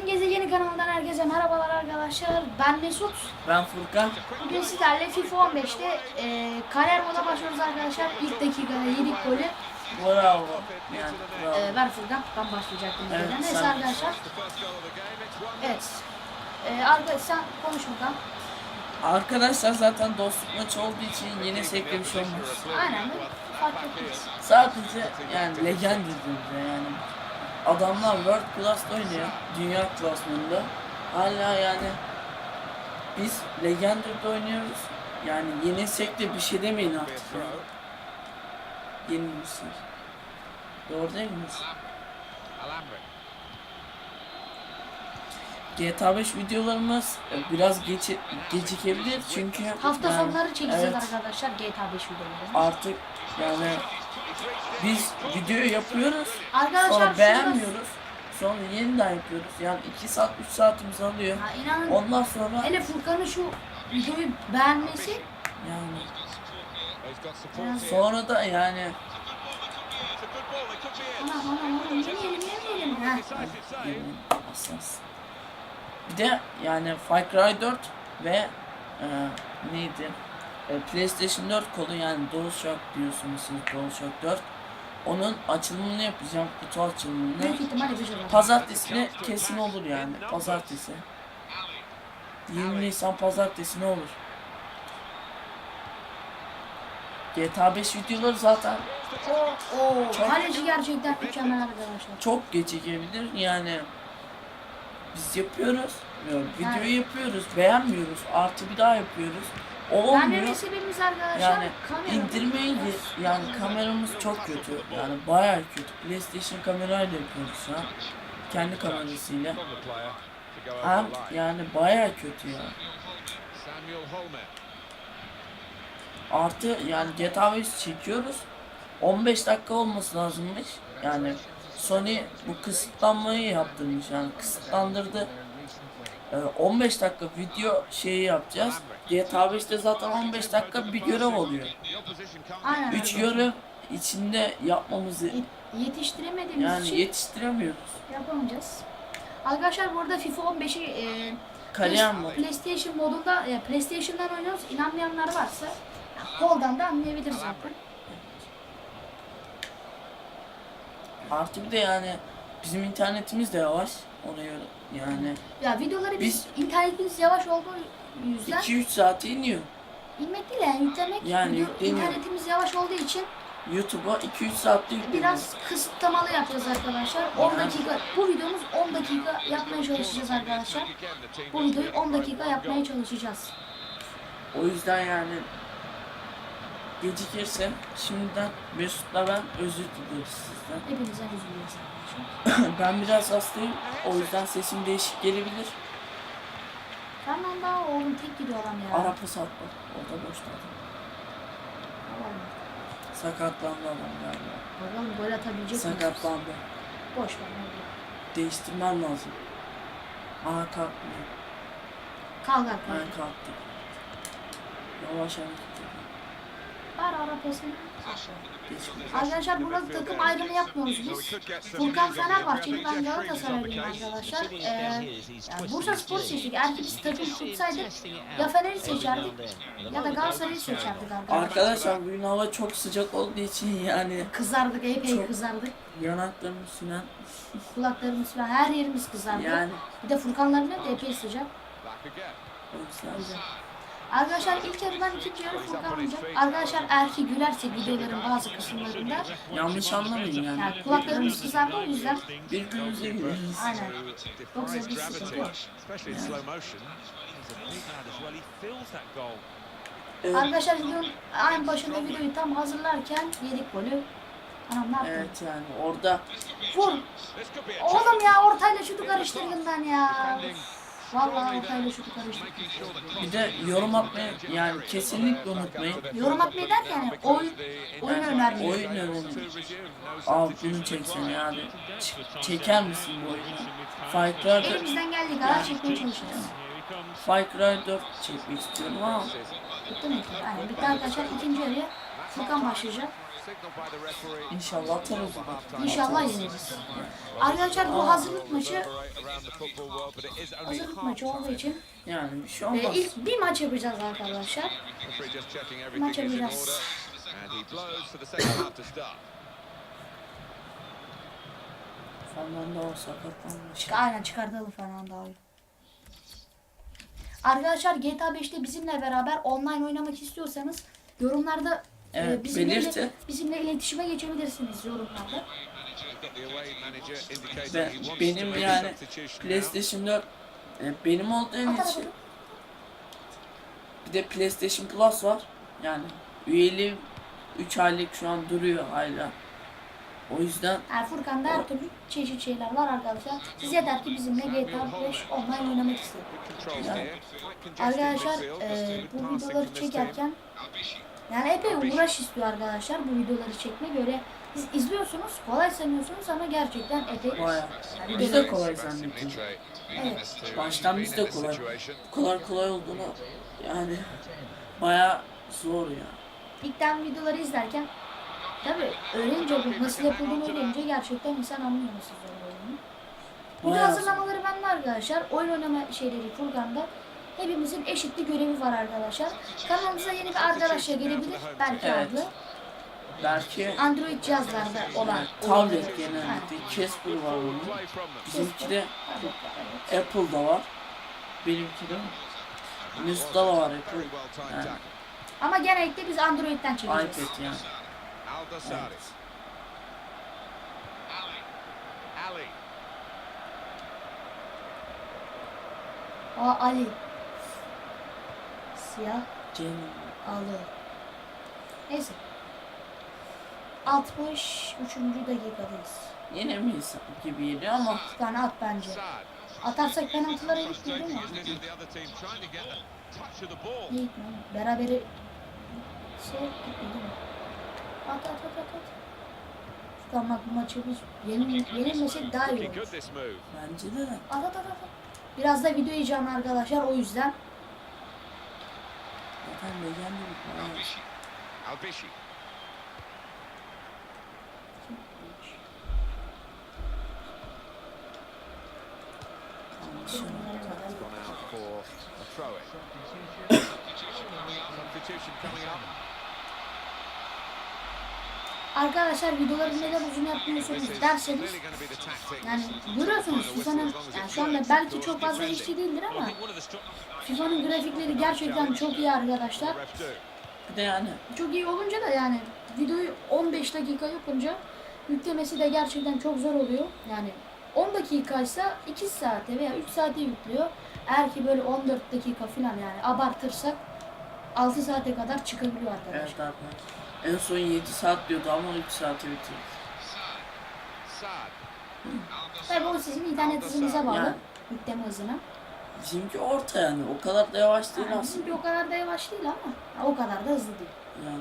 Oyun Gezegeni kanalından herkese merhabalar arkadaşlar. Ben Mesut. Ben Furkan. Bugün sizlerle FIFA 15'te e, kariyer moda başlıyoruz arkadaşlar. İlk dakikada yedik golü. Bravo. Yani bravo. E, ver Furkan. Ben başlayacaktım. Evet, Evet, Neyse arkadaşlar. Evet. E, arkadaş sen konuş Furkan. Arkadaşlar zaten dostluk maçı olduğu için yine sekte bir şey olmaz. Aynen? Fark etmez. Sadece yani legend izliyoruz yani. Adamlar World Class'ta oynuyor. Dünya klasmanında. Hala yani biz Legendary'de oynuyoruz. Yani yenilsek de bir şey demeyin artık ya. Yenilmişsiniz. Doğru değil miyiz? GTA 5 videolarımız e, biraz geç, gecikebilir çünkü Hafta yani, sonları çekeceğiz evet, arkadaşlar GTA 5 videoları. artık yani biz video yapıyoruz Arkadaşlar sonra beğenmiyoruz sonra yeniden yapıyoruz yani 2 saat 3 saatimizi alıyor Ha, inanın ondan sonra hele Furkan'ın şu videoyu beğenmesi yani sonra da yani Ana ana ana yemeyelim yemeyelim. Ha. yemin hassas. Bir de yani Far Cry 4 ve e, neydi? E, PlayStation 4 kolu yani DualShock diyorsunuz siz DualShock 4. Onun açılımını yapacağım, kutu açılımını. Büyük ihtimalle. Pazartesine kesin olur yani. Pazartesi. 20 Nisan pazartesi ne olur? GTA 5 videoları zaten O, o Çok- kaleci gerçekten mükemmel arkadaşlar. çok gecikebilir yani biz yapıyoruz ya, videoyu Evet. yapıyoruz beğenmiyoruz artı bir daha yapıyoruz o Ben olmuyor de sebebimiz arkadaşlar yani kamera. indirmeyi yani kameramız çok kötü. Yani bayağı kötü. PlayStation kamerayla yapıyoruz şu an. Kendi kamerasıyla hem yani bayağı kötü ya. Artı yani GTA 5 çekiyoruz. 15 dakika olması lazımmış. Yani Sony bu kısıtlanmayı yaptırmış. Yani kısıtlandırdı 15 dakika video şeyi yapacağız GTA 5'te zaten 15 dakika bir görev oluyor Aynen 3 arkadaşlar. görev içinde yapmamızı Yet- Yetiştiremediğimiz yani için yetiştiremiyoruz yapamayacağız. Arkadaşlar burada FIFA 15'i e, Play- mod PlayStation modunda e, PlayStation'dan oynuyoruz. İnanmayanlar varsa koldan da anlayabilir zaten. artı bir de yani bizim internetimiz de yavaş göre yani Ya videoları biz, internetimiz yavaş olduğu yüzden 2-3 saate iniyor inmek değil yani yüklemek. Yani video- yükleniyor. internetimiz yavaş olduğu için YouTube'a 2-3 saatte yükleniyor. biraz kısıtlamalı yapacağız arkadaşlar. 10 Yani. dakika bu videomuz 10 dakika yapmaya çalışacağız arkadaşlar. Bu videoyu 10 dakika yapmaya çalışacağız. O yüzden yani gecikirse şimdiden Mesut'la ben özür dileriz sizden. Hepinizden özür dileriz ben biraz hastayım. O yüzden sesim değişik gelebilir. Fernanda oğlum tek gidiyor adam ya. Ara pas atma. O da boşta. Allah'ım. Sakatlandı adam galiba. Bakalım gol atabilecek miyiz? Sakatlandı. Boş ver. Değiştirmem lazım. Aa kalkmıyor. Kalk Ben arkadaşlar. kalktım. Yavaş hareket edin. Ver ara. Geçmiyor. Arkadaşlar burada takım ayrımı yapmıyoruz biz. Furkan Fenerbahçeli, ben Galatasaraylıyım arkadaşlar. Ee, yani Bursa Spor seçtik. Eğer ki biz takım tutsaydık ya Fener'i seçerdik ya da Galatasaray'ı seçerdik arkadaşlar. Arkadaşlar bugün hava çok sıcak olduğu için yani Kızardık, epey Çok- kızardık. yanaklarım sünen Kulaklarımız falan her yerimiz kızardı. yani Bir de Furkanların hep de epey sıcak. o yüzden Arkadaşlar ilk yarıdan ikinci yarı Furkan. Arkadaşlar eğer ki gülersek videoların bazı kısımlarında yanlış anlamayın yani. yani kulaklarımız kızardı o yüzden Birbirimize güleriz. aynen. Yoksa bir sıkıntı yok. Evet, Arkadaşlar videonun en başında videoyu tam hazırlarken yedik golü. Anam ne yaptın? evet yani orada Vur. Oğlum ya ortayla şutu karıştırdın ben ya. Vallahi ortayla şutu karıştırdım. bir de yorum atmayı yani kesinlikle unutmayın. Yorum atmayı derken yani oyun, oyun Yani önermeyi. oyun Al substitution bunu çeksen required. yani. Ç- çeker misin bu oyunu? Cry 4, Elimizden geldiği kadar çekmeye çalışacağız. Cry 4 çekmek istiyorum ama Bitti mi? Aynen bitti arkadaşlar. ikinci yarıya Furkan başlayacak. İnşallah atarız. İnşallah yeneriz. Arkadaşlar bu hazırlık maçı hazırlık maçı olduğu için Yani bir şey e, ilk bir maç yapacağız arkadaşlar. Maç yapacağız. Fernando sakatlanmış. Aynen çıkartalım Fernando'yu. Arkadaşlar GTA 5'te bizimle beraber online oynamak istiyorsanız yorumlarda Evet, bizimle, belirtin. bizimle iletişime geçebilirsiniz yorumlarda. Ben, benim yani PlayStation 4 e, benim olduğum Atar için bir de PlayStation Plus var. Yani üyeliğim 3 aylık şu an duruyor hala. O yüzden Yani Furkan'da her türlü çeşit şeyler var arkadaşlar. Siz yeter ki bizimle GTA 5 online oynamak isteyin. Arkadaşlar e, bu videoları çekerken yani epey uğraş istiyor arkadaşlar bu videoları çekmek. Böyle siz izliyorsunuz kolay sanıyorsunuz ama gerçekten epey baya Yani biz de kolay zannettik. Evet. Baştan biz de kolay. Bu kadar kolay olduğunu yani baya zor ya. İlkten videoları izlerken tabi öğrenince bu nasıl yapıldığını öğrenince gerçekten insan anlıyor nasıl zor olduğunu. Bayağı hazırlamaları bende arkadaşlar. Oyun oynama şeyleri Furkan'da. Hepimizin eşitli görevi var arkadaşlar. Kanalımıza yeni bir arkadaşla gelebilir. Belki Evet. adlı. Belki Android cihazlarda olan. tablet genellikle Casper var onun. Bizimki de Apple'da var. Benimki de Mesut'ta da var Apple. Yani Ama genellikle biz Android'den çekeceğiz. iPad yani. Evet. Ali. Aa Ali. Siyah Cennet. alı. Neyse. 63. dakikadayız. Yine miyiz gibi geliyor ama Bir tane at bence. Atarsak penaltılara gitmiyor değil mi? Ne gitmiyor? Berabere şey gitmiyor değil mi? At at at at bak bu maçı biz yenil, yenilmesek daha iyi olur. bence de At at at at. Biraz da video yiyeceğim arkadaşlar o yüzden. Zaten legend bir Albishi. kalmış. Gone out for a throw Arkadaşlar videoları neden uzun yapmıyorsunuz derseniz yani görüyorsunuz FIFA'nın yani şu anda belki çok fazla HD değildir ama FIFA'nın grafikleri gerçekten çok iyi arkadaşlar. De yani Çok iyi olunca da yani videoyu 15 dakika yapınca yüklemesi de gerçekten çok zor oluyor. Yani 10 dakikaysa 2 saate veya 3 saate yüklüyor. Eğer ki böyle 14 dakika falan yani abartırsak 6 saate kadar çıkabiliyor arkadaşlar. evet arkadaşlar. En son 7 saat diyordu ama 3 saate bitirdi. Tabii o sizin internet hızınıza bağlı. Yani. Yükleme hızına. Bizimki orta yani o kadar da yavaş değil Yani aslında. bizimki o kadar da yavaş değil ama o kadar da hızlı değil. Yani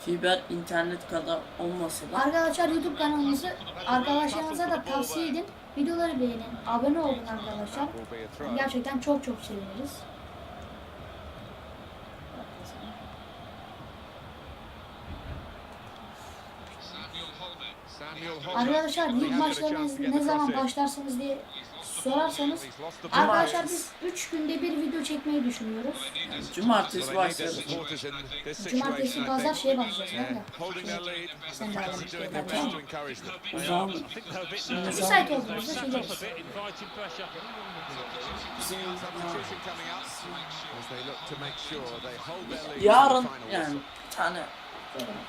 fiber internet kadar olmasa da Arkadaşlar YouTube kanalımızı arkadaşlarınıza da tavsiye edin. Videoları beğenin. Abone olun arkadaşlar. Gerçekten çok çok seviniriz. Arkadaşlar lig get ne zaman başlarsınız diye sorarsanız arkadaşlar biz 3 günde bir video çekmeyi düşünüyoruz. Cumartesi this Cumartesi pazar şeye başlayacağız değil mi? Sen de them. O zaman Müsait olduğumuzda çekeriz. Yarın yani tane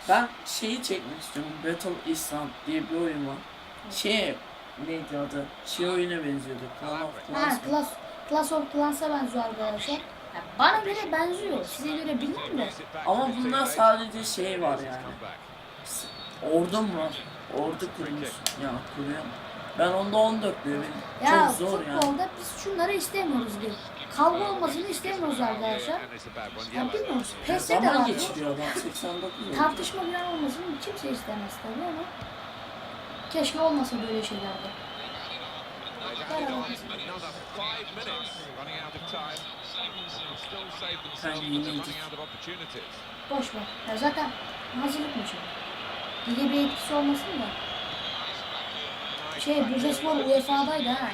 ben şeyi çekmek istiyorum. Battle Island diye bir oyun var. Şey neydi adı? Şey oyuna benziyordu. Clan of Clans. Ha, mı? Class, Class of Clans'a benziyor arkadaşlar. Ya bana göre benziyor. Size göre bilmiyorum da. Ama to the bunda teammates. sadece şey var yani. back. Ordum var. Ordu kurmuş. Ya kuruyor. Ben onda 14 diyor. Benim Ya çok zor yani. futbolda biz şunları istemiyoruz diye. Kavga olmasını istemiyoruz arkadaşlar. And it's a bad one. Ya Yellow. bilmiyoruz. PES'te de Zaman var. bu. geçiriyor adam 89 oldu. Tartışma falan olmasını kimse istemez tabii ama. Keşke olmasa böyle şeylerde. Boş ver. Ya zaten hazırlık maçı. Lige bir etkisi olmasın da. Şey Bursaspor UEFA'daydı ha.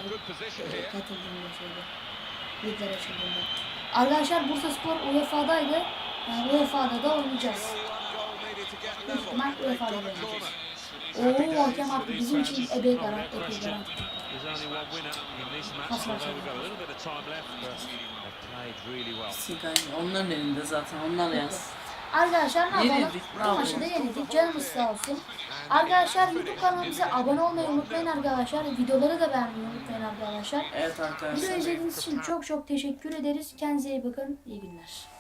Katıldığında şeyde. Ligler açıldığında. Arkadaşlar Bursaspor UEFA'daydı. Yani UEFA'da da oynayacağız. Büyük UEFA'da da oynayacağız. Oo hakem attı. Bizim için ebe garanti. Ebe garanti. Sky onların elinde zaten onlar yaz. Arkadaşlar ne yapalım? Yenildik, Bu bravo. maçı da yenildik. Canımız sağ olsun. Arkadaşlar YouTube kanalımıza abone olmayı unutmayın arkadaşlar. Videoları da beğenmeyi unutmayın arkadaşlar. Evet Video arkadaşlar. izlediğiniz için çok çok teşekkür ederiz. Kendinize iyi bakın. İyi günler.